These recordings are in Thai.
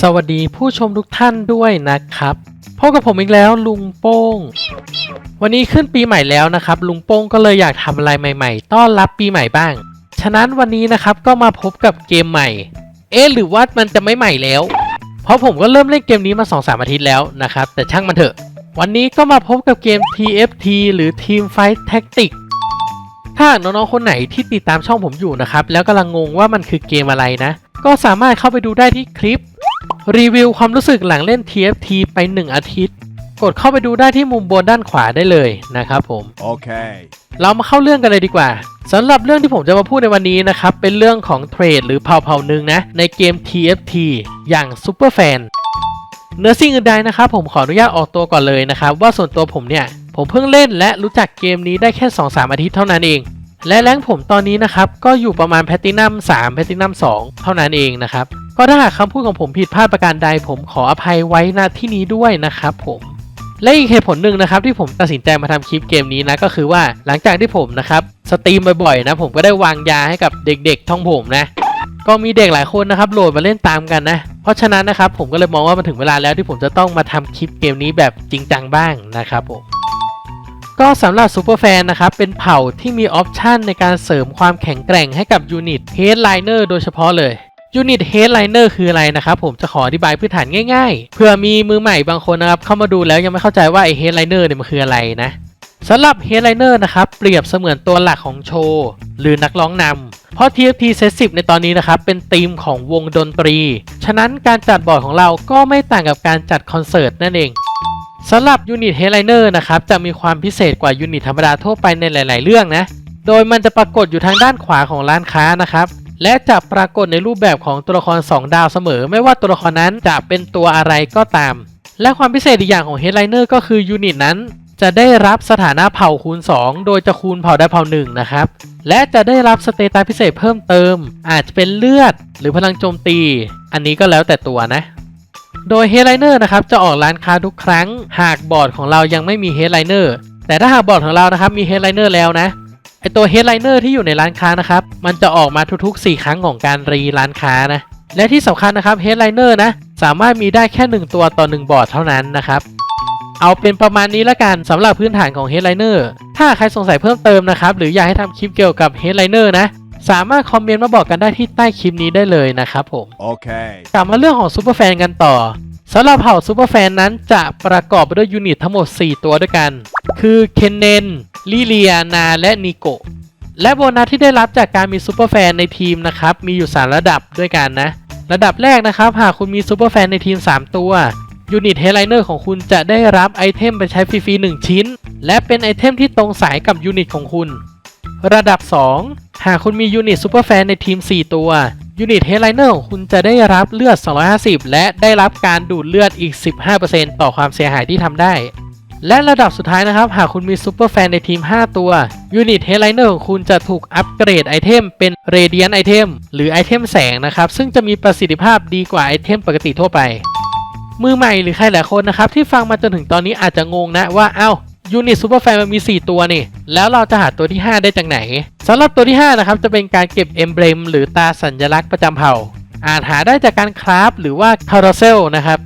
สวัสดีผู้ชมทุกท่านด้วยนะครับพบกับผมอีกแล้วลุงโป้ง วันนี้ขึ้นปีใหม่แล้วนะครับ ลุงโป้งก็เลยอยากทำอะไรใหม่ ๆ ต้อนรับปีใหม่บ้าง ฉะนั้นวันนี้นะครับก็มาพบกับเกมใหม่ เอ๊ะหรือว่ามันจะไม่ใหม่แล้ว เพราะผมก็เริ่มเล่นเกมนี้มา 2-3 อาทิตย์แล้วนะครับ แต่ช่างมันเถอะ วันนี้ก็มาพบกับเกม TFT หรือ Team Fight Tactics ถ้าน้องๆคนไหนที่ติดตามช่องผมอยู่นะครับแล้วกำลังงงว่ามันคือเกมอะไรนะ ก็สามารถเข้าไปดูได้ที่คลิป รีวิวความรู้สึกหลังเล่น TFT ไป 1 อาทิตย์ กดเข้าไปดูได้ที่มุมบนด้านขวาได้เลยนะครับผม Okay. เรามาเข้าเรื่องกันเลยดีกว่าสำหรับเรื่องที่ผมจะมาพูดในวันนี้นะครับ เป็นเรื่องของเทรดหรือเผ่าเผ่าหนึ่งนะ ในเกม TFT อย่าง Super Fan เนื้อสิ่งอื่นใดนะครับ ผมขออนุญาตออกตัวก่อนเลยนะครับ ว่าส่วนตัวผมเนี่ย ผมเพิ่งเล่นและรู้จักเกมนี้ได้แค่ 2-3 อาทิตย์เท่านั้นเอง และแรงผมตอนนี้นะครับ ก็อยู่ประมาณแพตตินัม3แพตตินัม2เท่านั้นเองนะครับ ก็ถ้าหากคำพูดของผมผิดพลาดประการใด ผมขออภัยไว้ณที่นี้ด้วยนะครับผมและอีกเหตุผลหนึ่งนะครับที่ผมตัดสินใจมาทำคลิปเกมนี้นะก็คือว่าหลังจากที่ผมนะครับสตรีมบ่อยๆนะผมก็ได้วางยาให้กับเด็กๆท่องผมนะก็มีเด็กหลายคนนะครับโหลดมาเล่นตามกันนะ เพราะฉะนั้นนะครับผมก็เลยมองว่ามันถึงเวลาแล้วที่ผมจะต้องมาทำคลิปเกมนี้แบบจริงจังบ้างนะครับผม ก็สำหรับซูเปอร์แฟนนะครับ เป็นเผ่าที่มีออปชันในการเสริมความแข็งแกร่งให้กับยูนิตเฮดไลเนอร์โดยเฉพาะเลยยูนิตเฮดไลเนอร์คืออะไรนะครับผมจะขออธิบายพื้นฐานง่ายๆ เพื่อมีมือใหม่บางคนนะครับ เข้ามาดูแล้วยังไม่เข้าใจว่าไอเฮดไลเนอร์เนี่ยมันคืออะไรนะสำหรับเฮดไลเนอร์นะครับ เปรียบเสมือนตัวหลักของโชว์หรือนักร้องนำเพราะ TFT Set 10ในตอนนี้นะครับ เป็นธีมของวงดนตรี ฉะนั้นการจัดบอร์ดของเราก็ไม่ต่างกับการจัดคอนเสิร์ตนั่นเอง สำหรับยูนิตเฮดไลเนอร์นะครับจะมีความพิเศษกว่ายูนิตธรรมดาทั่วไปในหลาย ๆ เรื่องนะ โดยมันจะปรากฏอยู่ทางด้านขวาของร้านค้านะครับ และจะปรากฏในรูปแบบของตัวละคร 2 ดาวเสมอ ไม่ว่าตัวละครนั้นจะเป็นตัวอะไรก็ตาม และความพิเศษอีกอย่างของ Headliner ก็คือยูนิตนั้น จะได้รับสถานะเผ่าคูณ 2 โดยจะคูณเผ่าได้เผ่า1นะครับ และจะได้รับสเตตัสพิเศษเพิ่มเติม อาจจะเป็นเลือด หรือพลังโจมตี อันนี้ก็แล้วแต่ตัวนะ โดย Headliner นะครับจะออกร้านค้าทุกครั้ง หากบอร์ดของเรายังไม่มี Headliner แต่ถ้าหากบอร์ดของเรานะครับมี Headliner แล้วนะไอตัว Headliner ที่อยู่ในร้านค้านะครับมันจะออกมาทุกๆ 4 ครั้งของการรีร้านค้านะและที่สำคัญนะครับ Headliner นะสามารถมีได้แค่ 1 ตัวต่อ 1 บอร์ดเท่านั้นนะครับเอาเป็นประมาณนี้ละกันสำหรับพื้นฐานของ Headliner ถ้าใครสงสัยเพิ่มเติมนะครับหรืออยากให้ทำคลิปเกี่ยวกับ Headliner นะ สามารถคอมเมนต์มาบอกกันได้ที่ใต้คลิปนี้ได้เลยนะครับผม Okay. กลับมาเรื่องของซูเปอร์แฟนกันต่อสำหรับเผ่าซูเปอร์แฟนนั้นจะประกอบไปด้วยยูนิตทั้งหมด 4 ตัวด้วยกัน คือเคนเนนลิเลียนาและนิโกะและโบนัสที่ได้รับจากการมีซูเปอร์แฟนในทีมนะครับมีอยู่ 3 ระดับด้วยกันนะ ระดับแรกนะครับ หากคุณมีซูเปอร์แฟนในทีม 3 ตัวยูนิตเฮดไลเนอร์ของคุณจะได้รับไอเทมไปใช้ฟรีๆ1ชิ้น และเป็นไอเทมที่ตรงสายกับยูนิตของคุณ ระดับ 2 หากคุณมียูนิตซูเปอร์แฟนในทีม 4 ตัว ยูนิตเฮดไลเนอร์ของคุณจะได้รับเลือด 250 และได้รับการดูดเลือดอีก 15%ต่อความเสียหายที่ทำได้ และระดับสุดท้ายนะครับ หากคุณมีซูเปอร์แฟนในทีม 5 ตัว ยูนิตเฮดไลเนอร์ของคุณจะถูกอัปเกรดไอเทมเป็นเรเดียนไอเทมหรือไอเทมแสงนะครับ ซึ่งจะมีประสิทธิภาพดีกว่าไอเทมปกติทั่วไปมือใหม่หรือใครหลายคนนะครับที่ฟังมาจนถึงตอนนี้อาจจะงงนะว่าเอ้า ยูนิตซูเปอร์แฟนมันมี 4 ตัวนี่ แล้วเราจะหาตัวที่ 5 ได้จากไหนสำหรับตัวที่ 5 นะครับ จะเป็นการเก็บเอมเบรมหรือตาสัญลักษณ์ประจำเผ่า อาจหาได้จากการคราฟหรือว่าคาราเซลนะครับ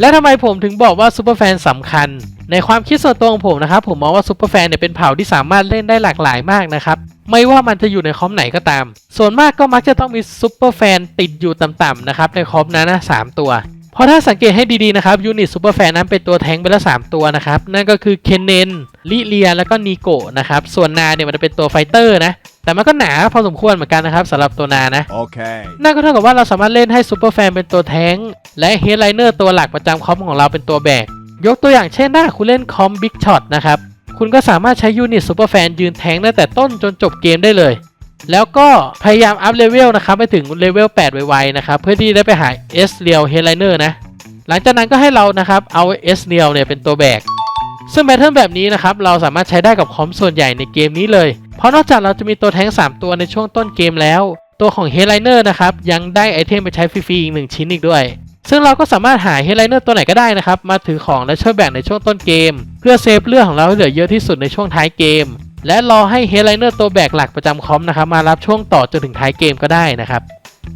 และทำไมผมถึงบอกว่าซูเปอร์แฟนสำคัญ ในความคิดส่วนตัวของผมนะครับ ผมมองว่าซูเปอร์แฟนเนี่ยเป็นเผ่าที่สามารถเล่นได้หลากหลายมากนะครับไม่ว่ามันจะอยู่ในคอมไหนก็ตาม ส่วนมากก็มักจะต้องมีซูเปอร์แฟนติดอยู่ต่ำๆนะครับในคอมนั้นนะสามตัว ราะถ้าสังเกตให้ดีๆนะครับยูนิตซูเปอร์แฟนนั้นเป็นตัวแทงไปแล้ว3ตัวนะครับ นั่นก็คือเคนเนนลิเลียแล้วก็นีโกะนะครับ ส่วนนาเนี่ยมันจะเป็นตัวไฟเตอร์นะ แต่มันก็หนาพอสมควรเหมือนกันนะครับสำหรับตัวนานะ Okay. นั่นก็เท่ากับว่าเราสามารถเล่นให้ซูเปอร์แฟนเป็นตัวแทงค์และเฮดไลเนอร์ตัวหลักประจำคอมของเราเป็นตัวแบก ยกตัวอย่างเช่นถ้าคุณเล่นคอมบิ๊กช็อตนะครับ คุณก็สามารถใช้ยูนิตซูเปอร์แฟนยืนแทงค์ตั้งแต่ต้นจนจบเกมได้เลย แล้วก็พยายามอัพเลเวลนะครับไปถึงเลเวล8 ไวๆนะครับ เพื่อที่ได้ไปหา S เรียวเฮดไลเนอร์นะ หลังจากนั้นก็ให้เรานะครับเอา S เรียวเนี่ยเป็นตัวแบก ซึ่งแพทเทิร์นแบบนี้นะครับ เราสามารถใช้ได้กับคอมส่วนใหญ่ในเกมนี้เลย เพราะนอกจากเราจะมีตัวแทง3 ตัวในช่วงต้นเกมแล้ว ตัวของ Headliner นะครับยังได้ไอเทมไปใช้ฟรีๆอีกหนึ่งชิ้นอีกด้วย ซึ่งเราก็สามารถหา Headliner ตัวไหนก็ได้นะครับมาถือของและช่วยแบ่งในช่วงต้นเกม เพื่อเซฟเลือดของเราให้เหลือเยอะที่สุดในช่วงท้ายเกม และรอให้ Headliner ตัวแบกหลักประจำคอมนะครับมารับช่วงต่อจนถึงท้ายเกมก็ได้นะครับ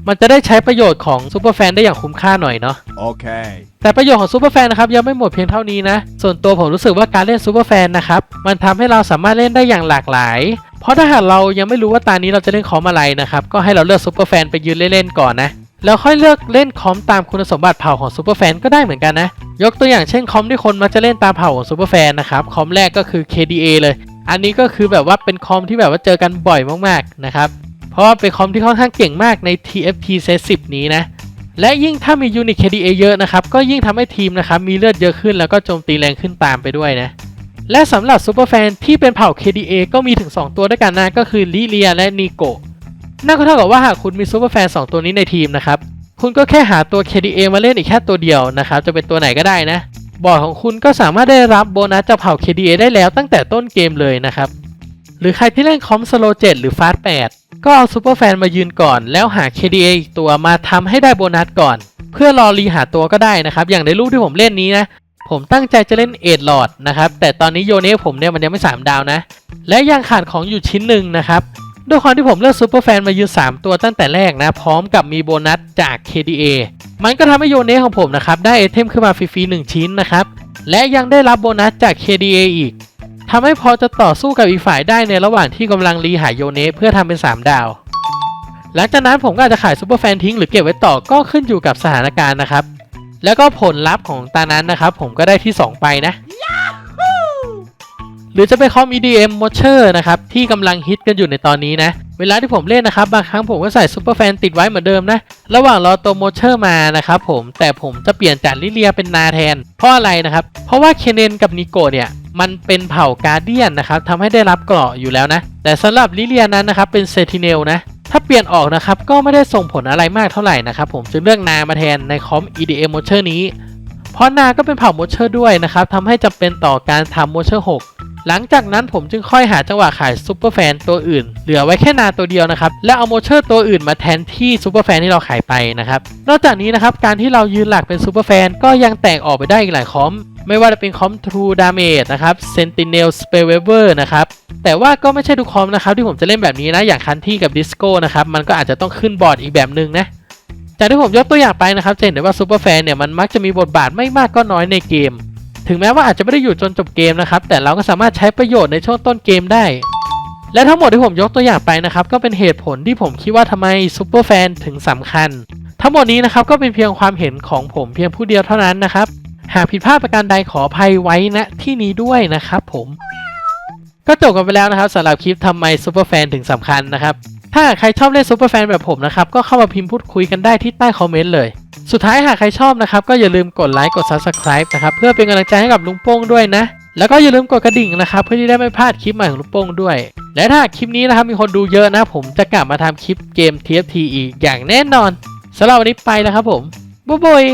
มันจะได้ใช้ประโยชน์ของซูเปอร์แฟนได้อย่างคุ้มค่าหน่อยเนาะ Okay. แต่ประโยชน์ของซูเปอร์แฟนนะครับยังไม่หมดเพียงเท่านี้นะ ส่วนตัวผมรู้สึกว่าการเล่นซูเปอร์แฟนนะครับมันทำให้เราสามารถเล่นได้อย่างหลากหลาย เพราะถ้าหากเรายังไม่รู้ว่าตานี้เราจะเล่นคอมอะไรนะครับก็ให้เราเลือกซูเปอร์แฟนไปยืนเล่นๆก่อนนะแล้วค่อยเลือกเล่นคอมตามคุณสมบัติเผ่าของซูเปอร์แฟนก็ได้เหมือนกันนะ ยกตัวอย่างเช่นคอมที่คนมักจะเล่นตามเผ่าของซูเปอร์แฟนนะครับ คอมแรกก็คือ KDA เลย อันนี้ก็คือแบบว่าเป็นคอมที่แบบว่าเจอกันบ่อยมากๆนะครับ เพราะว่าเป็นคอมที่ค่อนข้างเก่งมากใน TFT Set 10 นี้นะ และยิ่งถ้ามียูนิต KDA เยอะนะครับ ก็ยิ่งทำให้ทีมนะครับมีเลือดเยอะขึ้นแล้วก็โจมตีแรงขึ้นตามไปด้วยนะ และสำหรับซูเปอร์แฟนที่เป็นเผ่า KDA ก็มีถึง 2 ตัวด้วยกันนะ ก็คือลิเลียและนีโกนั่นก็เท่ากับว่าหากคุณมีซูเปอร์แฟน 2 ตัวนี้ในทีมนะครับ คุณก็แค่หาตัว KDA มาเล่นอีกแค่ตัวเดียวนะครับ จะเป็นตัวไหนก็ได้นะ บอร์ดของคุณก็สามารถได้รับโบนัสจากเผ่า KDA ได้แล้วตั้งแต่ต้นเกมเลยนะครับ หรือใครที่เล่นคอมสโล7หรือฟาส8ก็เอาซูเปอร์แฟนมายืนก่อน แล้วหา KDA อีกตัวมาทำให้ได้โบนัสก่อน เพื่อรอรีหาตัวก็ได้นะครับ อย่างในรูปที่ผมเล่นนี้นะผมตั้งใจจะเล่นเอ็ดลอดนะครับ แต่ตอนนี้โยเน่ผมเนี่ยมันยังไม่ 3 ดาวนะ และยังขาดของอยู่ชิ้นหนึ่งนะครับด้วยความที่ผมเลือกซูเปอร์แฟนมายืน3 ตัวตั้งแต่แรกนะ พร้อมกับมีโบนัสจาก KDA มันก็ทำให้โยเน่ของผมนะครับได้ไอเทมขึ้นมาฟรีๆหนึ่งชิ้นนะครับ และยังได้รับโบนัสจาก KDA อีกทำให้พอจะต่อสู้กับอีกฝ่ายได้ในระหว่างที่กำลังรีหายโยเนะเพื่อทำเป็น 3 ดาว หลังจากนั้นผมก็อาจจะขายซูเปอร์แฟนทิ้งหรือเก็บไว้ต่อก็ขึ้นอยู่กับสถานการณ์นะครับ แล้วก็ผลลัพธ์ของตานั้นนะครับผมก็ได้ที่ 2 ไปนะ หรือจะเป็นคอม EDM m o c h e r นะครับที่กำลังฮิตกันอยู่ในตอนนี้นะ เวลาที่ผมเล่นนะครับ บางครั้งผมก็ใส่ซูเปอร์แฟนติดไว้เหมือนเดิมนะ ระหว่างรอตัว m o c h e r มานะครับผมแต่ผมจะเปลี่ยนจากลิเลียเป็นนาแทน เพราะอะไรนะครับ เพราะว่าเคนเนนกับนิโกเนี่ยมันเป็นเผ่าการเดียนนะครับทำให้ได้รับเกราะอยู่แล้วนะ แต่สำหรับลิเลียนั้นนะครับเป็นเซติเนลนะถ้าเปลี่ยนออกนะครับก็ไม่ได้ส่งผลอะไรมากเท่าไหร่นะครับผมจึงเลือกนามาแทนในคอม EDM m o c h e r นี้ เพราะนาก็เป็นเผ่า m o c h e r ด้วยนะครับทำให้จำเป็นต่อการทำ m o c h e r 6 หลังจากนั้นผมจึงค่อยหาจังหวะขายซูเปอร์แฟนตัวอื่น เหลือไว้แค่นาตัวเดียวนะครับ แล้วเอาโมเชอร์ตัวอื่นมาแทนที่ซูเปอร์แฟนที่เราขายไปนะครับ นอกจากนี้นะครับการที่เรายืนหลักเป็นซูเปอร์แฟนก็ยังแตกออกไปได้อีกหลายคอม ไม่ว่าจะเป็นคอม True Damage นะครับ Sentinel Spellweaver นะครับแต่ว่าก็ไม่ใช่ทุกคอมนะครับที่ผมจะเล่นแบบนี้นะอย่างคันที่กับ Disco นะครับมันก็อาจจะต้องขึ้นบอร์ดอีกแบบหนึ่งนะจากที่ผมยกตัวอย่างไปนะครับจะเห็นได้ว่าซูเปอร์แฟนเนี่ยมันมักจะมีบทบาทไม่มากก็น้อยในเกม ถึงแม้ว่าอาจจะไม่ได้อยู่จนจบเกมนะครับ แต่เราก็สามารถใช้ประโยชน์ในช่วงต้นเกมได้ และทั้งหมดที่ผมยกตัวอย่างไปนะครับ ก็เป็นเหตุผลที่ผมคิดว่าทำไมซูเปอร์แฟนถึงสำคัญ ทั้งหมดนี้นะครับก็เป็นเพียงความเห็นของผมเพียงผู้เดียวเท่านั้นนะครับ หากผิดพลาดประการใดขออภัยไว้ณที่นี้ด้วยนะครับผม ก็จบกันไปแล้วนะครับสำหรับคลิปทำไมซูเปอร์แฟนถึงสำคัญนะครับ ถ้าใครชอบเล่นซูเปอร์แฟนแบบผมนะครับ ก็เข้ามาพิมพ์พูดคุยกันได้ที่ใต้คอมเมนต์เลย สุดท้ายหากใครชอบนะครับ ก็อย่าลืมกดไลค์กด Subscribe นะครับเพื่อเป็นกำลังใจให้กับลุงโป้งด้วยนะ แล้วก็อย่าลืมกดกระดิ่งนะครับเพื่อที่ได้ไม่พลาดคลิปใหม่ของลุงโป้งด้วย และถ้าคลิปนี้นะครับมีคนดูเยอะนะ ผมจะกลับมาทำคลิปเกม TFT อีกอย่างแน่นอนสำหรับวันนี้ไปแล้วครับผมบ๊ายบาย